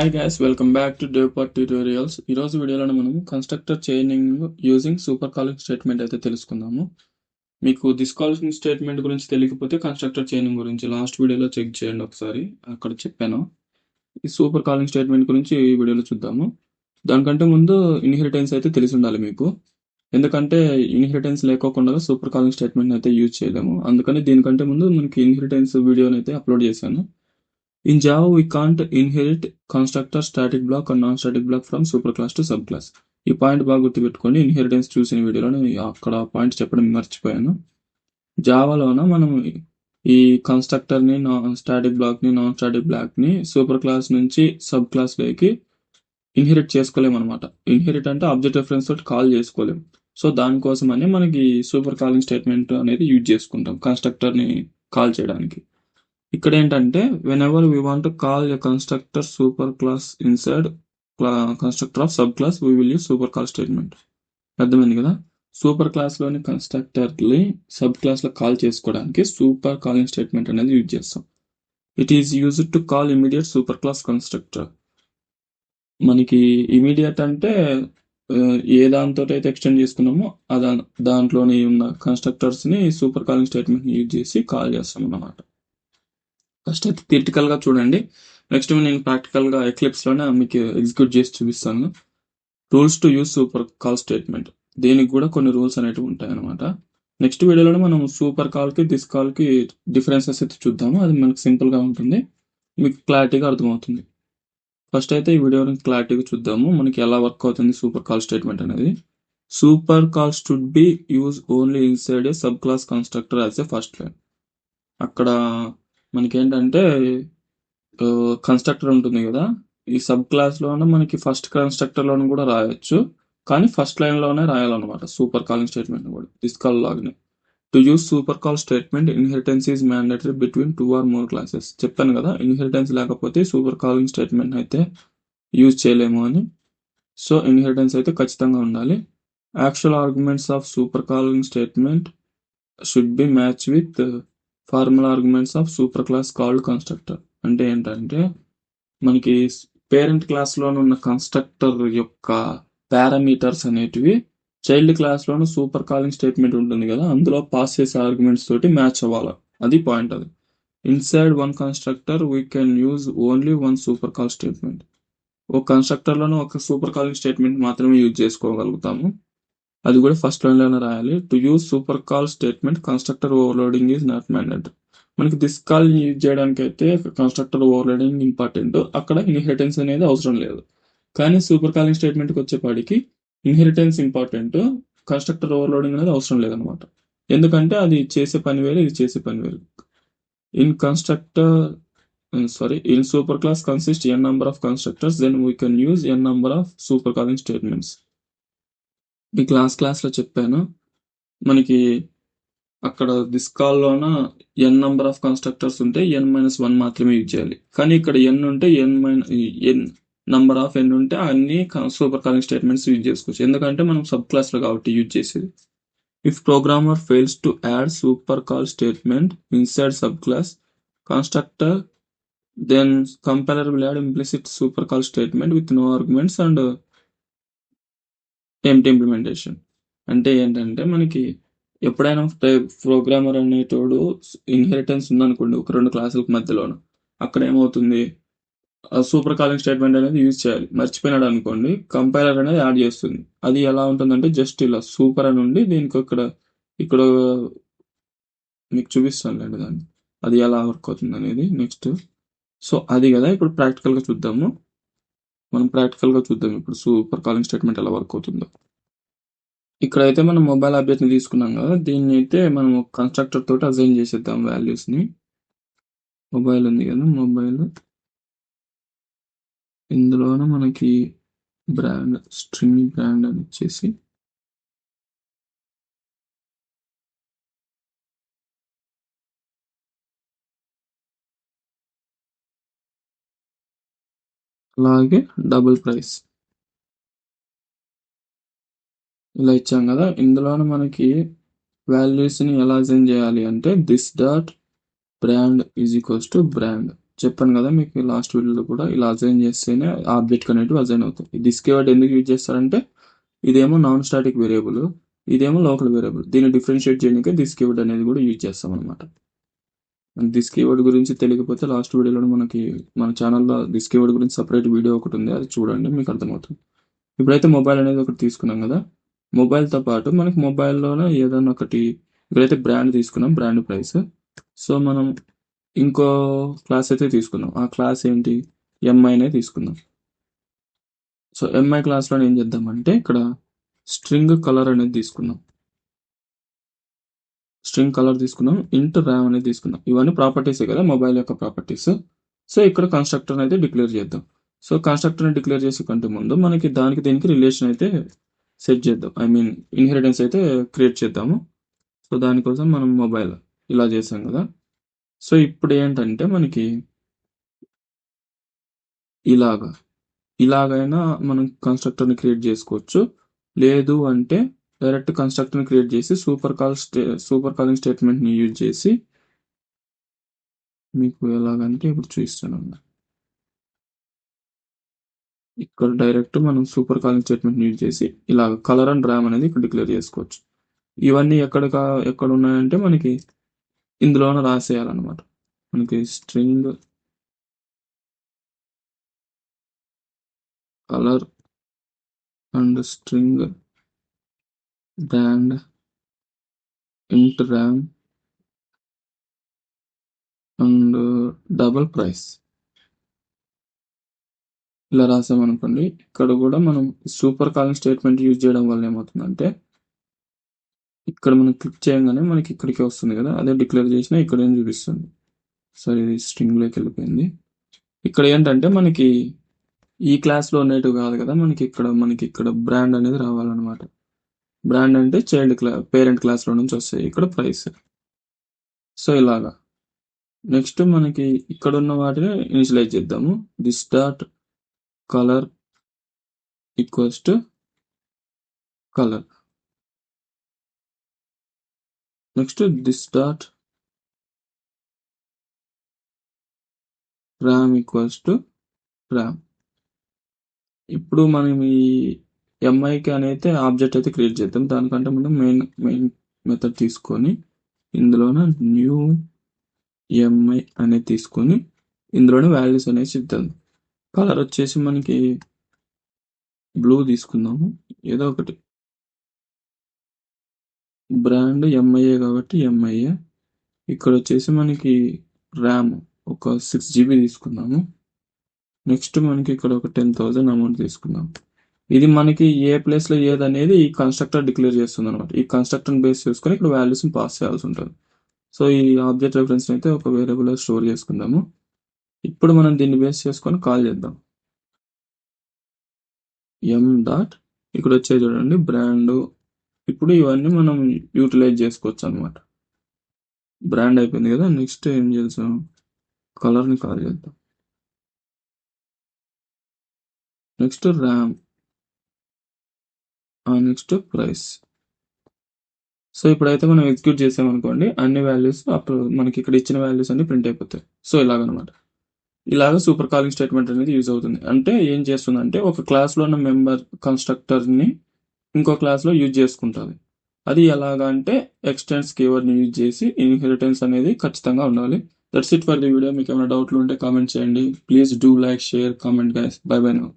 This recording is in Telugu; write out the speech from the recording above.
Hi guys welcome back to day part tutorials ఈరోజు వీడియోలో మనం constructor chaining using super calling statement అయితే తెలుసుకుందాము. మీకు దిస్ కాలింగ్ స్టేట్మెంట్ గురించి తెలియకపోతే కన్స్ట్రక్టర్ చైనింగ్ గురించి లాస్ట్ వీడియోలో చెక్ చేయండి ఒకసారి. అక్కడ చెప్పాను. ఈ సూపర్ కాలింగ్ స్టేట్మెంట్ గురించి ఈ వీడియోలో చూద్దాము. దానికంటే ముందు ఇన్హెరిటెన్స్ అయితే తెలిసి ఉండాలి మీకు. ఎందుకంటే ఇన్హెరిటెన్స్ లేకోకుండా సూపర్ కాలింగ్ స్టేట్మెంట్ అయితే యూజ్ చేయలేము. అందుకని దీనికంటే ముందు మనకి ఇన్హెరిటెన్స్ వీడియోని అయితే అప్లోడ్ చేశాను. In Java, we can't inherit constructor, static block, or non-static block from superclass to subclass. ఈ పాయింట్ బాగా గుర్తుపెట్టుకోండి. ఇన్హెరిటెన్స్ చూసిన వీడియోలో నేను అక్కడ పాయింట్ చెప్పడం మర్చిపోయాను. జావాలోన మనం ఈ కన్స్ట్రక్టర్ని నాన్ స్టాటిక్ బ్లాక్ని నాన్ స్టాటిక్ బ్లాక్ని సూపర్ క్లాస్ నుంచి సబ్ క్లాస్లోకి ఇన్హెరిట్ చేసుకోలేము అనమాట ఇన్హెరిట్ అంటే ఆబ్జెక్ట్ రెఫరెన్స్ తోటి కాల్ చేసుకోలేము సో దానికోసమని మనకి సూపర్ కాలింగ్ స్టేట్మెంట్ అనేది యూజ్ చేసుకుంటాం. కన్స్ట్రక్టర్ని కాల్ చేయడానికి. ఇక్కడ ఏంటంటే whenever we want call a constructor super class inside constructor of sub class we will use super call statement అర్థమైంది కదా? సూపర్ క్లాస్లోని కన్స్ట్రక్టర్ని సబ్ క్లాస్లో కాల్ చేసుకోవడానికి సూపర్ కాలింగ్ స్టేట్మెంట్ అనేది యూజ్ చేస్తాం. It is used to call immediate super class constructor మనకి ఇమీడియట్ అంటే ఏ దాంతో అయితే ఎక్స్టెండ్ చేసుకున్నామో ఆ దాంట్లోని ఉన్న కన్స్ట్రక్టర్స్ని సూపర్ కాలింగ్ స్టేట్మెంట్ని యూజ్ చేసి కాల్ చేస్తాం అన్నమాట ఫస్ట్ అయితే థియటికల్గా చూడండి. నెక్స్ట్ నేను ప్రాక్టికల్గా ఎక్లిప్స్లోనే మీకు ఎగ్జిక్యూట్ చేసి చూపిస్తాను. Rules to use super call statement దీనికి కూడా కొన్ని రూల్స్ అనేవి ఉంటాయన్నమాట. నెక్స్ట్ వీడియోలో మనం సూపర్ కాల్కి దిస్ కాల్కి డిఫరెన్సెస్ అయితే చూద్దాము. అది మనకు సింపుల్గా ఉంటుంది. మీకు క్లారిటీగా అర్థమవుతుంది. ఫస్ట్ అయితే ఈ వీడియోని క్లారిటీగా చూద్దాము. మనకి ఎలా వర్క్ అవుతుంది సూపర్ కాల్ స్టేట్మెంట్ అనేది? Super call should be use only inside a sub class constructor as a first line అక్కడ మనకేంటంటే కన్స్ట్రక్టర్ ఉంటుంది కదా ఈ సబ్ క్లాస్లోనే మనకి ఫస్ట్ కన్స్ట్రక్టర్లోని కూడా రాయొచ్చు. కానీ ఫస్ట్ లైన్లోనే రాయాలన్నమాట సూపర్ కాలింగ్ స్టేట్మెంట్ కూడా దిస్ కాల్ లాగానే. To use super call statement inheritance is mandatory between two or more classes చెప్పాను కదా ఇన్హెరిటెన్స్ లేకపోతే సూపర్ కాలింగ్ స్టేట్మెంట్ అయితే యూజ్ చేయలేము అని. సో ఇన్హెరిటెన్స్ అయితే ఖచ్చితంగా ఉండాలి. Actual arguments of super calling statement should be match with formal arguments of super class called constructor. అంటే ఏంటంటే మనకి పేరెంట్ క్లాస్లోనే ఉన్న కన్స్ట్రక్టర్ యొక్క పారామీటర్స్ అనేటివి చైల్డ్ క్లాస్లోనూ సూపర్ కాలింగ్ స్టేట్మెంట్ ఉంటుంది కదా అందులో పాస్ చేసే ఆర్గ్యుమెంట్స్ తోటి మ్యాచ్ అవ్వాలి. అది పాయింట్ అది. Inside one constructor we can use only one super call statement. ఒక కన్స్ట్రక్టర్లోనూ ఒక సూపర్ కాలింగ్ స్టేట్మెంట్ మాత్రమే యూజ్ చేసుకోగలుగుతాము. అది కూడా ఫస్ట్ లైన్లోనే రాయాలి. To use super call statement constructor overloading is not mandatory మనకి దిస్ కాల్ యూజ్ చేయడానికి అయితే కన్స్ట్రక్టర్ ఓవర్లోడింగ్ ఇంపార్టెంట్ అక్కడ ఇన్హెరిటెన్స్ అనేది అవసరం లేదు. కానీ సూపర్ కాలింగ్ స్టేట్మెంట్కి వచ్చేపాటికి ఇన్హెరిటెన్స్ ఇంపార్టెంట్ కన్స్ట్రక్టర్ ఓవర్లోడింగ్ అనేది అవసరం లేదనమాట ఎందుకంటే అది చేసే పని వేరు ఇది చేసే పని వేరు. In constructor sorry in super class consist n number of constructors then we can use n number of super calling statements ఈ క్లాస్ క్లాస్లో చెప్పాను. మనకి అక్కడ దిస్ కాల్లోన ఎన్ నంబర్ ఆఫ్ కన్స్ట్రక్టర్స్ ఉంటే ఎన్ మైనస్ వన్ మాత్రమే యూజ్ చేయాలి. కానీ ఇక్కడ ఎన్ ఉంటే n min n number of n ఉంటే అన్ని సూపర్ కాలింగ్ స్టేట్మెంట్స్ యూజ్ చేసుకోవచ్చు. ఎందుకంటే మనం సబ్ క్లాస్లో కాబట్టి యూజ్ చేసేది. If programmer fails to add super call statement inside sub class constructor then compiler will add implicit super call statement with no arguments and tempt implementation అంటే ఏంటంటే మనకి ఎప్పుడైనా ప్రోగ్రామర్ అనేటోడు ఇన్హెరిటెన్స్ ఉందనుకోండి ఒక రెండు క్లాసులకు మధ్యలోన. అక్కడ ఏమవుతుంది? సూపర్ కాలింగ్ స్టేట్మెంట్ అనేది యూజ్ చేయాలి. మర్చిపోయినాడు అనుకోండి కంపైలర్ అనేది యాడ్ చేస్తుంది. అది ఎలా ఉంటుందంటే జస్ట్ ఇలా సూపర్ అని ఉండి దీనికి ఇక్కడ ఇక్కడ మీకు చూపిస్తాను లేండి దాన్ని. అది ఎలా వర్క్ అవుతుంది అనేది నెక్స్ట్ సో అది కదా ఇప్పుడు ప్రాక్టికల్గా చూద్దాము. మనం ప్రాక్టికల్గా చూద్దాం. ఇప్పుడు సూపర్ కాలింగ్ స్టేట్మెంట్ ఎలా వర్క్ అవుతుందో. ఇక్కడైతే మనం మొబైల్ అప్డేట్ తీసుకున్నాం కదా దీన్ని అయితే మనం కన్స్ట్రక్టర్ తోటి అసైన్ చేసేద్దాం వాల్యూస్ని. మొబైల్ ఉంది కదా మొబైల్ ఇందులోన మనకి బ్రాండ్ స్ట్రింగ్ బ్రాండ్ అని వచ్చేసి అలాగే డబుల్ ప్రైస్ ఇలా ఇచ్చాం కదా. ఇందులోనే మనకి వాల్యూస్ని ఎలా అసైన్ చేయాలి అంటే this dot brand is equals to brand చెప్పాను కదా మీకు లాస్ట్ వీడియోలో కూడా ఇలా అజైన్ చేస్తేనే ఆబ్జెక్ట్ అనేటివి అజైన్ అవుతాయి దిస్ కీవర్డ్ ఎందుకు యూజ్ చేస్తారంటే ఇదేమో నాన్ స్టాటిక్ వేరియబుల్ ఇదేమో లోకల్ వేరియబుల్ దీన్ని డిఫరెన్షియేట్ చేయడానికి దిస్ కీవర్డ్ అనేది కూడా యూజ్ చేస్తాం అనమాట దిస్ కీవర్డ్ గురించి తెలియకపోతే లాస్ట్ వీడియోలో మనకి మన ఛానల్లో దిస్ కీవర్డ్ గురించి సపరేట్ వీడియో ఒకటి ఉంది అది చూడండి మీకు అర్థమవుతుంది. ఇప్పుడైతే మొబైల్ అనేది ఒకటి తీసుకున్నాం కదా. మొబైల్తో పాటు మనకి మొబైల్లోనే ఏదైనా ఒకటి ఇక్కడైతే బ్రాండ్ తీసుకున్నాం బ్రాండ్ ప్రైస్ సో మనం ఇంకో క్లాస్ అయితే తీసుకుందాం. ఆ క్లాస్ ఏంటి? ఎంఐనే తీసుకుందాం. సో ఎంఐ క్లాస్లో ఏం చేద్దామంటే ఇక్కడ స్ట్రింగ్ కలర్ అనేది తీసుకుందాం. స్ట్రింగ్ కలర్ తీసుకున్నాం ఇంట్ ర్యామ్ అనేది తీసుకున్నాం. ఇవన్నీ ప్రాపర్టీసే కదా మొబైల్ యొక్క ప్రాపర్టీస్. సో ఇక్కడ కన్స్ట్రక్టర్ అయితే డిక్లేర్ చేద్దాం. సో కన్స్ట్రక్టర్ని డిక్లేర్ చేసే కంటే ముందు మనకి దానికి దీనికి రిలేషన్ అయితే సెట్ చేద్దాం. ఐ మీన్ ఇన్హెరిటెన్స్ అయితే క్రియేట్ చేద్దాము. సో దానికోసం మనం మొబైల్ ఇలా చేసాం కదా. సో ఇప్పుడు ఏంటంటే మనకి ఇలాగా ఇలాగైనా మనం కన్స్ట్రక్టర్ని క్రియేట్ చేసుకోవచ్చు. లేదు అంటే డైరెక్ట్ కన్స్ట్రక్టర్ని క్రియేట్ చేసి super call state super calling స్టేట్మెంట్ని use చేసి మీకు ఎలాగంటే ఇప్పుడు చూపిస్తాను ఇక్కడ డైరెక్ట్ మనం సూపర్ కాలింగ్ స్టేట్మెంట్ యూజ్ చేసి ఇలా కలర్ అండ్ ర్యామ్ అనేది ఇక్కడ డిక్లేర్ చేసుకోవచ్చు. ఇవన్నీ ఎక్కడ ఎక్కడ ఉన్నాయంటే మనకి ఇందులోనే రాసేయాలన్నమాట. మనకి string colour and string brand int RAM and double price. ఇలా రాసామనుకోండి ఇక్కడ కూడా మనం సూపర్ కాలింగ్ స్టేట్మెంట్ యూజ్ చేయడం వల్ల ఏమవుతుందంటే ఇక్కడ మనం క్లిక్ చేయగానే మనకి ఇక్కడికి వస్తుంది కదా అదే డిక్లేర్ చేసినా ఇక్కడ ఏం చూపిస్తుంది? సరే ఇది స్ట్రింగ్లోకి వెళ్ళిపోయింది. ఇక్కడ ఏంటంటే మనకి ఈ క్లాస్లో ఉన్నట్టు కాదు కదా మనకి ఇక్కడ మనకి ఇక్కడ బ్రాండ్ అనేది రావాలన్నమాట. బ్రాండ్ అంటే చైల్డ్ క్లా పేరెంట్ క్లాస్లో నుంచి వస్తాయి. ఇక్కడ ప్రైస్. సో ఇలాగా. నెక్స్ట్ మనకి ఇక్కడ ఉన్న వాటిని ఇనిషియలైజ్ చేద్దాము. This dot colour equals to colour. Next this dot RAM equals to RAM ఇప్పుడు మనం ఈ ఎంఐకి అయితే ఆబ్జెక్ట్ అయితే క్రియేట్ చేద్దాం. దానికంటే మనం మెయిన్ మెయిన్ మెథడ్ తీసుకొని ఇందులోన న్యూ ఎంఐ అనేది తీసుకొని ఇందులోనే వాల్యూస్ అనేది ఇద్దాం కలర్ వచ్చేసి మనకి బ్లూ తీసుకుందాము. ఏదో ఒకటి. బ్రాండ్ ఎంఐఏ కాబట్టి ఎంఐఏ ఇక్కడ వచ్చేసి మనకి ర్యామ్ ఒక సిక్స్ జీబీ తీసుకుందాము. నెక్స్ట్ మనకి ఇక్కడ ఒక టెన్ థౌజండ్ అమౌంట్ తీసుకుందాం ఇది మనకి ఏ ప్లేస్లో ఏది అనేది ఈ కన్స్ట్రక్టర్ డిక్లేర్ చేస్తుంది అనమాట ఈ కన్స్ట్రక్టర్ బేస్ చేసుకొని ఇక్కడ వాల్యూస్ పాస్ చేయాల్సి ఉంటుంది. సో ఈ ఆబ్జెక్ట్ రెఫరెన్స్ అయితే ఒక వేరియబుల్ స్టోర్ చేసుకుందాము. ఇప్పుడు మనం దీన్ని బేస్ చేసుకొని కాల్ చేద్దాం. ఎం డాట్ ఇక్కడ వచ్చే చూడండి బ్రాండ్ ఇప్పుడు ఇవన్నీ మనం యూటిలైజ్ చేసుకోవచ్చు అనమాట బ్రాండ్ అయిపోయింది కదా నెక్స్ట్ ఏం చేద్దాం? కలర్ని కాల్ చేద్దాం. Next RAM next price so ఇప్పుడైతే మనం ఎగ్జిక్యూట్ చేసామనుకోండి అన్ని వాల్యూస్ అప్పుడు మనకి ఇక్కడ ఇచ్చిన వాల్యూస్ అన్ని ప్రింట్ అయిపోతాయి. సో ఇలాగనమాట. ఇలాగ సూపర్ కాలింగ్ స్టేట్మెంట్ అనేది యూజ్ అవుతుంది. అంటే ఏం చేస్తుందంటే ఒక క్లాస్లో ఉన్న మెంబర్ కన్స్ట్రక్టర్ని ఇంకో క్లాస్లో యూజ్ చేసుకుంటుంది అది ఎలాగా అంటే ఎక్స్టెన్స్ కీవర్డ్ని యూజ్ చేసి ఇన్హెరిటెన్స్ అనేది ఖచ్చితంగా ఉండాలి. That's it for the video మీకు ఏమైనా డౌట్లు ఉంటే కామెంట్ చేయండి. Please do like share comment guys bye bye now